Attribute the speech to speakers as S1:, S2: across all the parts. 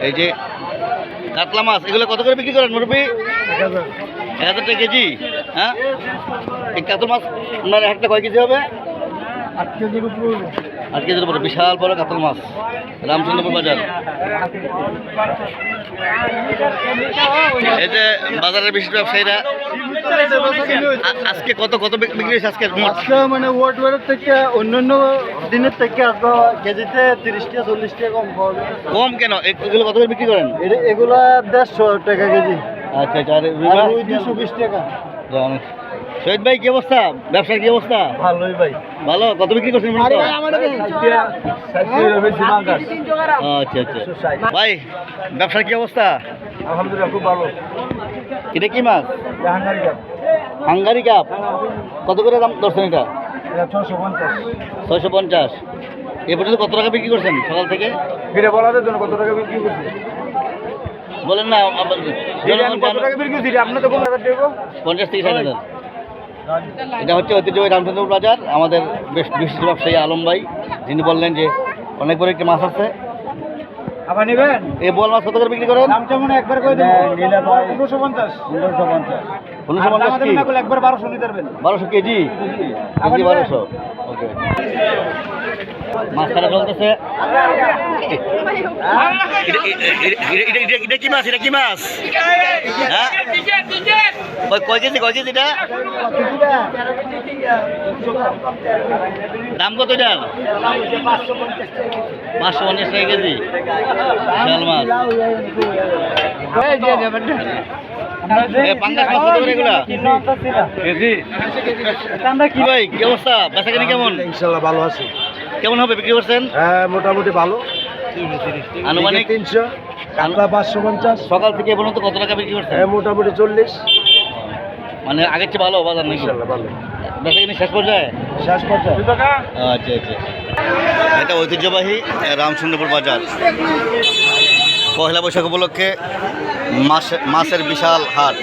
S1: এই যে কাতলা মাছ, এগুলো কত করে বিক্রি করেন মুরব্বী? এক হাজার টাকা কেজি হ্যাঁ? এই কাতল মাছ আপনার একটা কয় কেজি হবে?
S2: আট কেজির
S1: আট কেজির উপরে বিশাল বড় কাতল মাছ রামচন্দ্রপুর বাজার। এই যে বাজারের বিশিষ্ট ব্যবসায়ীরা আজকে কত কত বিক্রি হয়েছে আজকে
S2: আজকে মানে ওয়াট ওয়ারের থেকে অন্যান্য দিনের থেকে আজকে কেজিতে তিরিশ টাকা চল্লিশ টাকা কম পাওয়া
S1: কম কেন? এগুলো কত করে বিক্রি করেন?
S2: এগুলা দেড়শো টাকা কেজি।
S1: আচ্ছা আচ্ছা আর রুই
S2: দুশো বিশ টাকা।
S1: শহীদ ভাই কি অবস্থা? ব্যবসার কি অবস্থা?
S2: ভালোই ভাই।
S1: ভালো? কত বিক্রি করছেন আচ্ছা আচ্ছা। ভাই ব্যবসার কি অবস্থা?
S2: আলহামদুলিল্লাহ খুব ভালো।
S1: এটা কি মাছ?
S2: জাহাঙ্গারি কাপ।
S1: Hungary cup. কত করে দাম ধরছেন এটা?
S2: এটা ছশো পঞ্চাশ।
S1: ছয়শো পঞ্চাশ। এ পর্যন্ত কত টাকা বিক্রি করছেন সকাল থেকে?
S2: এটা বলাদের জন্য কত টাকা বিক্রি করছে?
S1: বলেন না আবার জনগণ
S2: টাকা বিক্রি করছি? আপনি তো পনেরো
S1: পঞ্চাশ থেকে ষাট হাজার। এটা হচ্ছে ঐতিহ্যবাহী রামচন্দ্রপুর বাজার। আমাদের বেশ বিশিষ্ট ব্যবসায়ী আলম ভাই যিনি বললেন যে অনেক বড় একটি মাছ আছে।
S2: আবার নেবেন?
S1: এই বোয়াল মাছ কত করে বিক্রি করেন?
S2: একবার করে
S1: কি?
S2: একবার বারোশো নিতে পারবেন।
S1: বারোশো কেজি? কেজি বারোশো ওকে। মাছ চলতেছে। এটা- কি মাছ? এটা কি মাছ? হ্যাঁ? কয়- কয় কেজি কয় কেজি এটা? দাম কত এটার পাঁচশো পঞ্চাশ টাকা কেজি। বিশাল মাছ। পাঙ্গাস মাছ কত করে এগুলা? কেজি। কি ভাই কি অবস্থা? বেচাকেনি কেমন?
S2: ইনশাল্লাহ ভালো আছে।
S1: কেমন হবে? বিক্রি করছেন?
S2: হ্যাঁ মোটামুটি ভালো।
S1: আনুমানিক
S2: তিনশো কাতলা পাঁচশো পঞ্চাশ।
S1: সকাল থেকে এ পর্যন্ত কত টাকা বিক্রি করছেন?
S2: হ্যাঁ মোটামুটি চল্লিশ।
S1: মানে আগের চেয়ে ভালো বাজার নাকি?
S2: ইনশাল্লাহ ভালো।
S1: বেচাকেনি শেষ পর্যায়ে?
S2: শেষ পর্যায়ে।
S1: আচ্ছা আচ্ছা। এটা ঐতিহ্যবাহী রামচন্দ্রপুর বাজার। পয়লা বৈশাখ উপলক্ষে মাছ মাছের বিশাল হাট।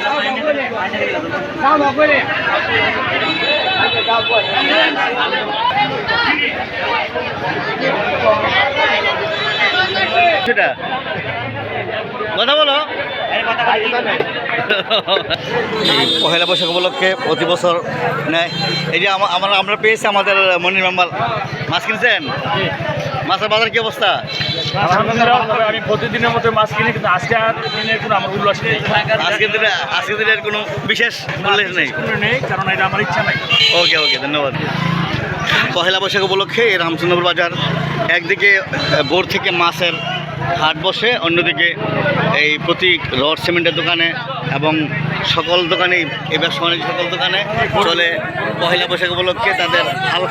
S1: সেটা? কথা বলো। এই পহেলা বৈশাখ উপলক্ষে প্রতি বছর নেয়। এই যে আমা- আমরা আমরা পেয়েছি আমাদের মনির মেম্বার। মাছ কিনছেন? মাছের বাজার কি অবস্থা?
S3: আমি প্রতিদিনের মতো মাছ কিনি কিন্তু আজকে আর দিনের কোনো আমার উল্লাস নেই।
S1: আজকের দিনে আজকের দিনের কোনো বিশেষ উল্লেখ নেই?
S3: নেই কারণ এটা আমার ইচ্ছা নাই।
S1: ওকে ওকে ধন্যবাদ। পহেলা বৈশাখ উপলক্ষে রামচন্দ্রপুর বাজার একদিকে ভোর থেকে মাছের হাট বসে অন্যদিকে এই প্রতি রড সিমেন্টের দোকানে এবং সকল দোকানে এই ব্যবসা সকল দোকানে চলে পহেলা বৈশাখ উপলক্ষে তাদের হাল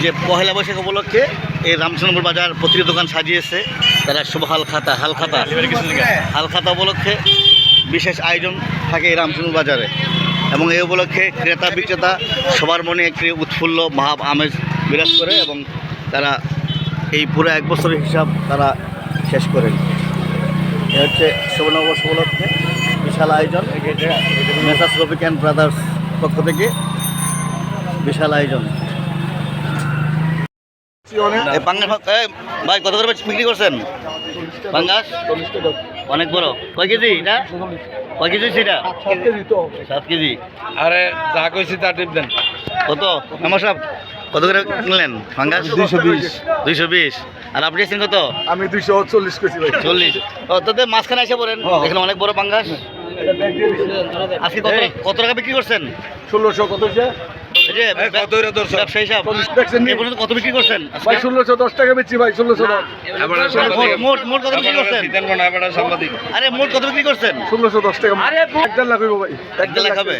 S1: যে পহেলা বৈশাখ উপলক্ষে এই রামচন্দ্রপুর বাজার প্রতিটি দোকান সাজিয়েছে। তারা শুভ হালখাতা হালখাতা। হাল খাতা হাল খাতা উপলক্ষে বিশেষ আয়োজন থাকে এই রামচন্দ্রপুর বাজারে। এবং এই উপলক্ষে ক্রেতা বিক্রেতা সবার মনে একটি উৎফুল্ল ভাব, আমেজ বিরাজ করে এবং তারা এই পুরো এক বছরের হিসাব তারা শেষ করেন। এ হচ্ছে শুভনবর্ষ উপলক্ষে বিশাল আয়োজন। মেসাস রফিক অ্যান্ড ব্রাদার্স পক্ষ থেকে বিশাল আয়োজন। পাঙ্গাস ভাই কত করে বিক্রি করছেন? পাঙ্গাস? অনেক বড়। কয় কেজি এটা? কয় কেজি সেটা সাত কেজি।
S3: আরে যা কইছি তা টিপ দেন।
S1: কত? আমার সব কত করে নিলেন পাঙ্গাস?
S2: দুইশো বিশ।
S1: দুইশো বিশ। আর আপনি কত?
S2: আমি দুইশো চল্লিশ কেজি ভাই।
S1: চল্লিশ। ও তোদের মাঝখানে এসে পড়েন। এখানে অনেক বড় পাঙ্গাস। আজকে কত কত টাকা বিক্রি করছেন?
S2: ষোলোশো কত
S3: কত
S1: বিক্রি করছেন?
S2: ভাই ষোলোশো দশ টাকা বেচছি ভাই ষোলোশো দশ।
S1: মোট মোট কত বিক্রি করছেন? আরে মোট কত বিক্রি করছেন?
S2: ষোলোশো দশ টাকা। এক দেড় লাখ ভাই।
S1: এক দেড় লাখ হবে।